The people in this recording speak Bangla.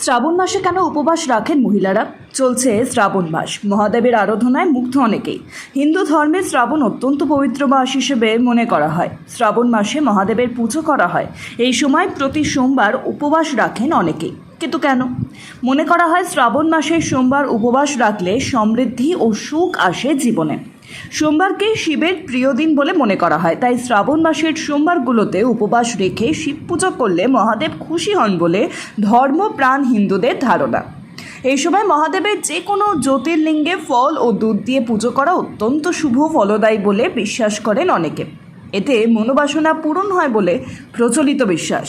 শ্রাবণ মাসে কেন উপবাস রাখেন মহিলারা চলছে শ্রাবণ মাস মহাদেবের আরাধনায় মুগ্ধ অনেকেই হিন্দু ধর্মে শ্রাবণ অত্যন্ত পবিত্র মাস হিসেবে মনে করা হয় শ্রাবণ মাসে মহাদেবের পুজো করা হয় এই সময় প্রতি সোমবার উপবাস রাখেন অনেকেই কিন্তু কেন মনে করা হয় শ্রাবণ মাসে সোমবার উপবাস রাখলে সমৃদ্ধি ও সুখ আসে জীবনে সোমবারকে শিবের প্রিয় দিন বলে মনে করা হয় তাই শ্রাবণ মাসের সোমবারগুলোতে উপবাস রেখে শিব পুজো করলে মহাদেব খুশি হন বলে ধর্মপ্রাণ হিন্দুদের ধারণা এই সময় মহাদেবের যে কোনো জ্যোতির্লিঙ্গে ফল ও দুধ দিয়ে পুজো করা অত্যন্ত শুভ ফলদায়ী বলে বিশ্বাস করেন অনেকে এতে মনোবাসনা পূরণ হয় বলে প্রচলিত বিশ্বাস